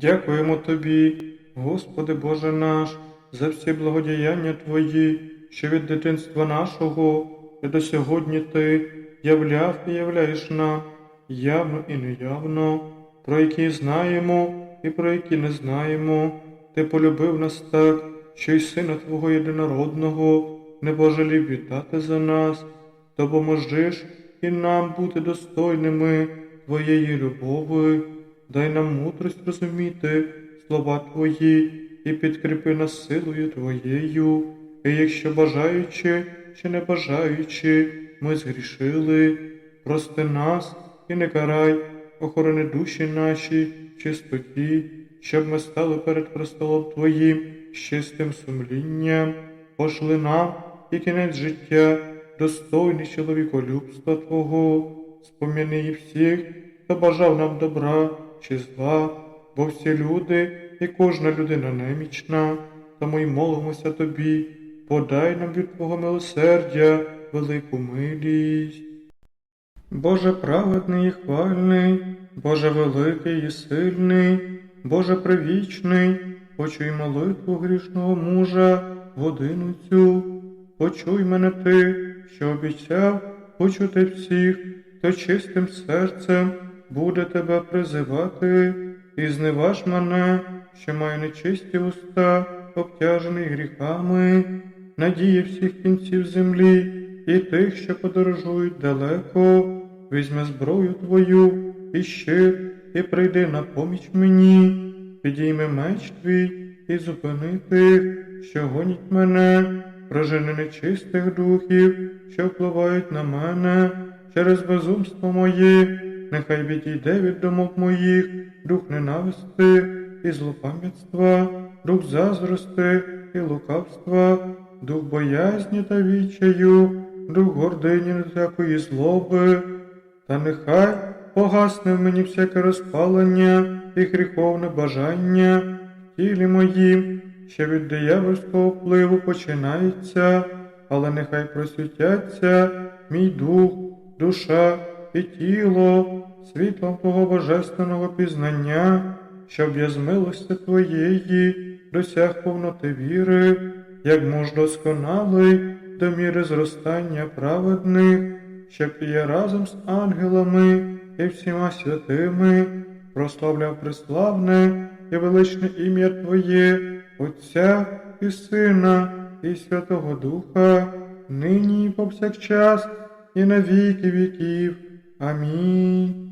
Дякуємо Тобі, Господи Боже наш, за всі благодіяння Твої, що від дитинства нашого і до сьогодні Ти являв і являєш нам явно і неявно, про які знаємо і про які не знаємо. Ти полюбив нас так, що й Сина Твого єдинородного не пожалів віддати за нас, допоможиш і нам бути достойними Твоєї любови, дай нам мудрость розуміти слова Твої і підкріпи нас силою Твоєю, і якщо бажаючи чи не бажаючи, ми згрішили, прости нас і не карай, охорони душі наші в чистоті, щоб ми стали перед престолом Твоїм з чистим сумлінням, пошли нам і кінець життя, достойний чоловіколюбства Твого, спом'яни всіх, хто бажав нам добра чи зла, бо всі люди і кожна людина немічна, тому й молимося Тобі, подай нам від Твого милосердя велику милість. Боже праведний і хвальний, Боже великий і сильний, Боже привічний, почуй молитву грішного мужа годину цю, почуй мене ти, що обіцяв почути всіх, хто чистим серцем буде тебе призивати, і зневаж мене, що маю нечисті уста, обтяжений гріхами, надії всіх кінців землі і тих, що подорожують далеко, візьме зброю твою і щит, і прийди на поміч мені, підійми меч твій і зупини тих, що гонять мене, прожени нечистих духів, що впливають на мене. Через безумство моє, нехай відійде від думок моїх, дух ненависти і злопам'ятства, дух заздрости і лукавства, дух боязні та відчаю, дух гордині всякої злоби, та нехай погасне в мені всяке розпалення і гріховне бажання тілі моїм, що від диявольського впливу починається, але нехай просвітяться мій дух, душа і тіло світлом Твого божественного пізнання, щоб я з милості Твоєї досяг повноти віри, як муж досконалий до міри зростання праведних, щоб я разом з ангелами і всіма святими прославляв преславне і величне ім'я Твоє, Отця і Сина, і Святого Духа, нині і повсякчас, і на віки віків. Амінь.